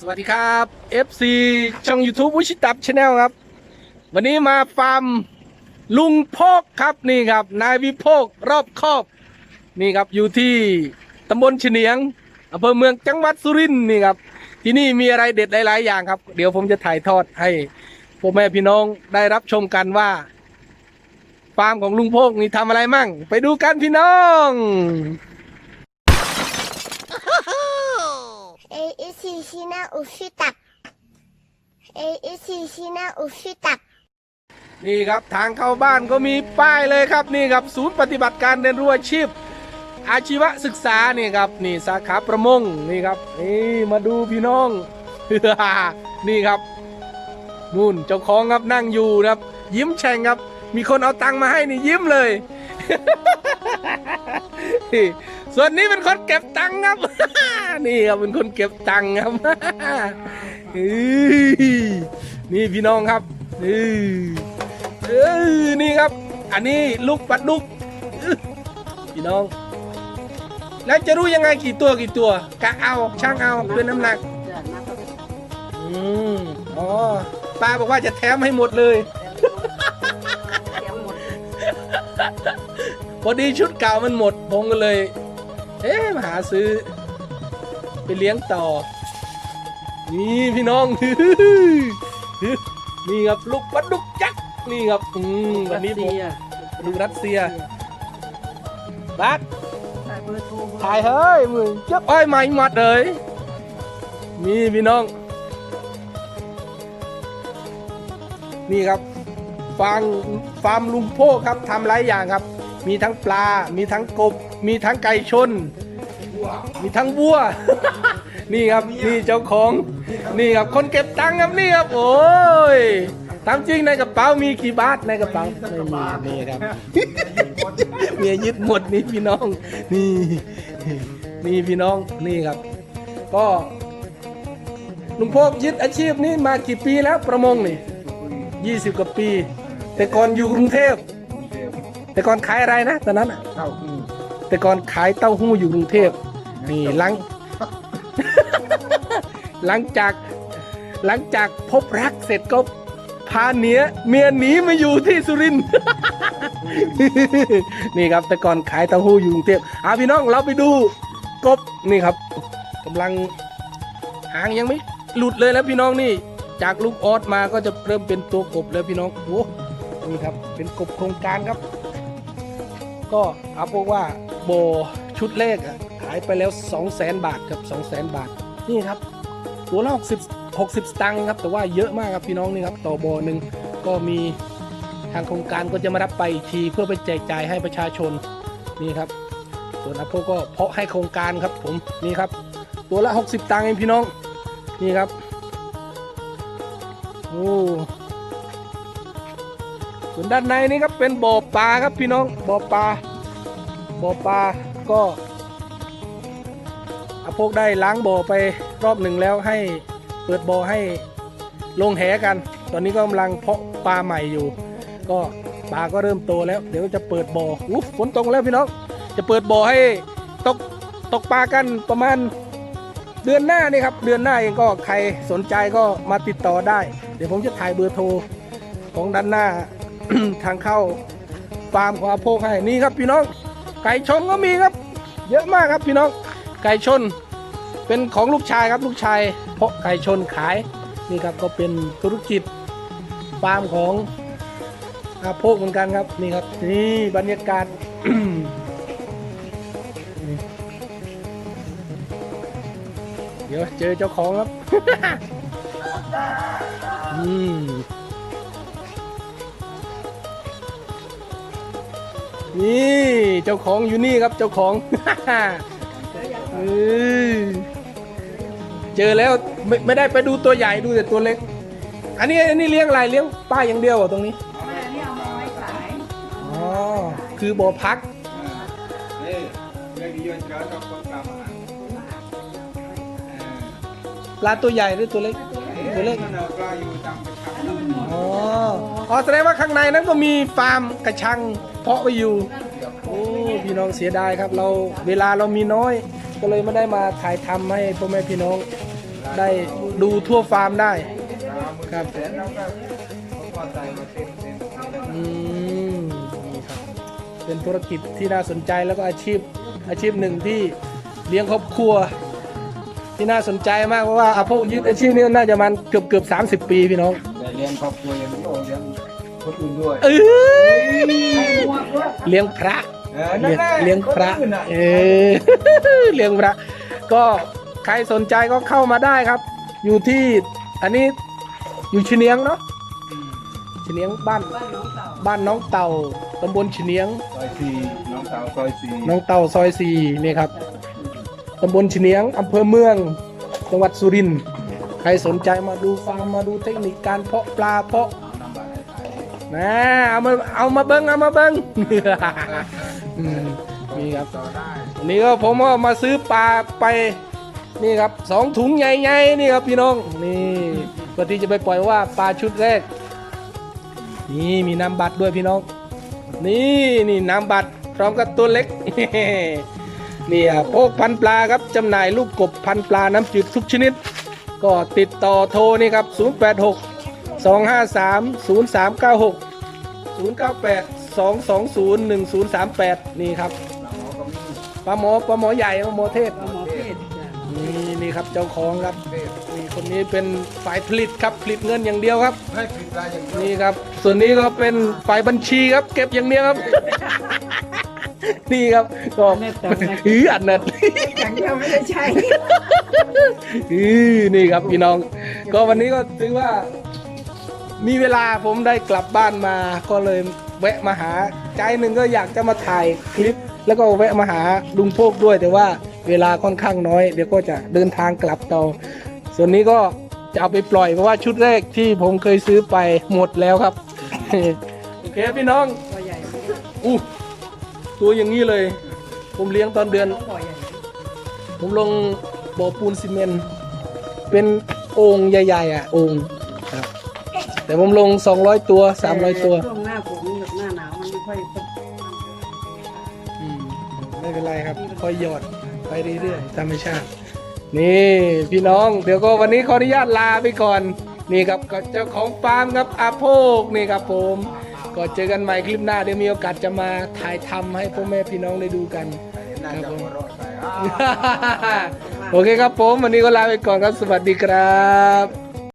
สวัสดีครับ FC ช่อง YouTube วิชิตับชาแนลครับ วันนี้มาฟาร์มลุงโพกครับนี่ครับ นายวิโพกรอบครอบ นี่ครับอยู่ที่ตำบลเฉนียงอำเภอเมืองจังหวัดสุรินทร์นี่ครับ ที่นี่มีอะไรเด็ดหลาย ๆ อย่างครับ เดี๋ยวผมจะถ่ายทอดให้พ่อแม่พี่น้องได้รับชมกันว่าฟาร์มของลุงโพกนี่ทำอะไรมั่ง ไปดูกันพี่น้อง 시시나 옵시 다. 에이 시시나 옵시 다. นี่ครับทางเข้าบ้านก็มีป้ายเลยครับนี่ครับศูนย์ปฏิบัติการเรียนรู้อาชีพ อาชีวศึกษานี่ครับนี่สาขาประมงนี่ครับนี่มาดูพี่น้อง นี่ครับนู่นเจ้าของครับนั่งอยู่ครับ ยิ้มแฉ่งครับ มีคนเอาตังค์มาให้นี่ยิ้มเลย ส่วนนี้เป็นคนเก็บตังค์ครับ นี่ครับเป็นคนเก็บตังค์ครับเฮ้ยนี่พี่น้องครับนี่เออนี่ครับ อันนี้ลูกปัดลูกอื้อพี่น้อง แล้วจะรู้ยังไงกี่ตัวกี่ตัวกะเอาช่างเอาเป็นน้ำหนักอืมอ๋อป้าบอกว่าจะแถมให้หมดเลยพอดีชุดเก่ามันหมดผมก็เลย เอ๊ะมาหาซื้อ ไปเลี้ยงต่อ นี่พี่น้อง นี่ครับลูกปลาดุกยักษ์นี่ครับอืมวันนี้ผมดูรัสเซียบัสถ่ายเฮ้ยมึงเจับอ้อยใหม่หมัดเลยนี่พี่น้อง นี่ครับฟาร์มฟาร์มลุงโพครับทำหลายอย่างครับ มีทั้งปลา มีทั้งกบ มีทั้งไก่ชน มีทั้งวัว นี่ครับนี่เจ้าของ นี่ครับคนเก็บตังค์ครับนี่ครับโอ้ยตามจริงในกระเป๋ามีกี่บาทในกระเป๋าไม่มีนี่ครับเมียยึดหมดนี่พี่น้อง นี่นี่พี่น้องนี่ครับ ก็ลุงพกยึดอาชีพนี้มากี่ปีแล้วประมงนี่ยี่สิบกว่าปี แต่ก่อนอยู่กรุงเทพ แต่ก่อนขายอะไรนะตอนนั้นเต่าหู้ แต่ก่อนขายเต้าหู้อยู่กรุงเทพนี่หลัง หลังจากหลังจากพบรักเสร็จก็พาเนียเมียหนีมาอยู่ที่สุรินทร์ นี่ครับแต่ก่อนขายเต้าหู้อยู่กรุงเทพอาพี่น้องเราไปดูกบนี่ครับกำลังหางยังไม่หลุดเลยแล้วพี่น้องนี่ จากลูกออสมาก็จะเริ่มเป็นตัวกบแล้วพี่น้องโอ้นี่ครับเป็นกบโครงการครับ ก็เอาพวกว่าโบชุดแรกอะขายไปแล้ว 2 0 0แสนบาทครับ2 0 0แสนบาท นี่ครับ ตัวละ60 60 สตังค์ครับ แต่ว่าเยอะมากครับพี่น้องนี่ครับ ต่อโบหนึ่งก็มีทางโครงการก็จะมารับไปอีกทีเพื่อไปแจกจ่ายให้ประชาชนนี่ครับ ส่วนอาโปก็เพาะให้โครงการครับผมนี่ครับ ตัวละ 60 ตังค์เองพี่น้องนี่ครับโอ้ ส่วนด้านในนี่ครับเป็นบ่อปลาครับพี่น้องบ่อปลาบ่อปลาก็อาโปกได้ล้างบ่อไปรอบหนึ่งแล้วให้เปิดบ่อให้ลงแหกัน ตอนนี้ก็กำลังเพาะปลาใหม่อยู่ ก็ปลาก็เริ่มโตแล้ว เดี๋ยวจะเปิดบ่ออุ๊ฝนตกแล้วพี่น้องจะเปิดบ่อให้ตกตกปลากันประมาณเดือนหน้านี่ครับเดือนหน้าเองก็ใครสนใจก็มาติดต่อได้ เดี๋ยวผมจะถ่ายเบอร์โทรของด้านหน้า ทางเข้าฟาร์มของอาโพกให้นี่ครับพี่น้อง ไก่ชนก็มีครับ เยอะมากครับพี่น้อง ไก่ชน เป็นของลูกชายครับลูกชาย เพาะไก่ชนขายนี่ครับก็เป็นธุรกิจฟาร์มของอาโพกเหมือนกันครับนี่ครับนี่บรรยากาศเดี๋ยวเจอเจ้าของครับ อืม นี่เจ้าของอยู่นี่ครับเจ้าของเออเจอแล้วไม่ไม่ได้ไปดูตัวใหญ่ดูแต่ตัวเล็ก อันนี้อันนี้เลี้ยงอะไรเลี้ยงป้าอย่างเดียวเหรอตรงนี้อ๋อคือบ่อพักนี่เรื่องนี้ย้อนย้อนกับคนกลับมาปลาตัวใหญ่หรือตัวเล็กตัวเล็กมันเอาปลาอยู่ตามไปทำอ๋ออ๋อแสดงว่าข้างในนั้นก็มีฟาร์มกระชัง เพาะไว้อยู่โอ้พี่น้องเสียดายครับ เราเวลาเรามีน้อย ก็เลยไม่ได้มาถ่ายทำให้พ่อแม่พี่น้องได้ดูทั่วฟาร์มได้ครับอืมนี่ครับเป็นธุรกิจที่น่าสนใจแล้วก็อาชีพอาชีพหนึ่งที่เลี้ยงครอบครัว ที่น่าสนใจมากเพราะว่าอาพวกยึดอาชีพนี้น่าจะมันเกือบเกือบสามสิบปีพี่น้องเลี้ยงครอบครัวยังโตเลี้ยง คนอื่นด้วยเอ้ยเลี้ยงพระเออนั่เลี้ยนงแหละเลี้ยงพระคนอื่นน่เออเลี้ยงพระ ก็ใครสนใจก็เข้ามาได้ครับ อยู่ที่อันนี้อยู่ชเนียงเนาะชเนียงบ้านบ้านน้องเต่าตำบลชเนียงซอยสี่น้องสาวซอยสี่น้องเต่าซอยสี่นี่ครับตำบลชเนียงอำเภอเมืองจังหวัดสุรินทร์ใครสนใจมาดูฟาร์มมาดูเทคนิคการเพาะปลาเพาะ นะเอามาเอามาเบิ้งเอามาเบิ้งอืมนี่ครับต่อได้วันนี้ก็ผมก็มาซื้อปลาไปนี่ครับสองถุงใหญ่ๆนี่ครับพี่น้องนี่เพื่อที่จะไปปล่อยว่าปลาชุดแรก นี่มีน้ำบัตรด้วยพี่น้อง นี่นี่น้ำบัตรพร้อมกับตัวเล็กนี่อะโพกพันปลาครับจำหน่ายลูกกบพันปลาน้ำจืดทุกชนิด ก็ติดต่อโทรนี่ครับ 086 253 0396 098 220 1038 นี่ครับปลาหมอปลาหมอใหญ่ปลาหมอเทศหมอเพศจ้ะนี่นี่ครับเจ้าของครับนี่คนนี้เป็นฝ่ายผลิตครับผลิตเงินอย่างเดียวครับ ให้ปิดปลาอย่างนี้นี่ครับ ส่วนนี้ก็เป็นฝ่ายบัญชีครับ เก็บอย่างเดียวครับ นี่ครับก็อืออันนั้นอย่างเดียวไม่ได้ใช้ อือนี่ครับพี่น้อง ก็วันนี้ก็ถือว่า มีเวลาผมได้กลับบ้านมาก็เลยแวะมาหา ใจหนึ่งก็อยากจะมาถ่ายคลิป แล้วก็แวะมาหาลุงโพกด้วยแต่ว่าเวลาค่อนข้างน้อย เดี๋ยวก็จะเดินทางกลับต่อส่วนนี้ก็จะเอาไปปล่อยเพราะว่าชุดแรกที่ผมเคยซื้อไปหมดแล้วครับ โอเคพี่น้องบ่อใหญ่อู้ตัวอย่างนี้เลย ผมเลี้ยงตอนเดือน ผมลงบ่อปูนซีเมนต์เป็นโอ่งใหญ่ๆอะโอ่งครับ แต่ผมลง 200 ตัว 300 ตัวช่วงหน้าฝนกับหน้าหนาวมันไม่ค่อยอืมไม่เป็นไรครับค่อยหยอดไปเรื่อยๆธรรมชาตินี่พี่น้อง เดี๋ยวก็วันนี้ขออนุญาตลาไปก่อน นี่ครับก็เจ้าของฟาร์มครับอาโพกนี่ครับผม ก็เจอกันใหม่คลิปหน้าเดี๋ยวมีโอกาสจะมาถ่ายทำให้พ่อแม่พี่น้องได้ดูกันน่าจะหัวเราะใส่โอเคครับผม วันนี้ก็ลาไปก่อนครับสวัสดีครับ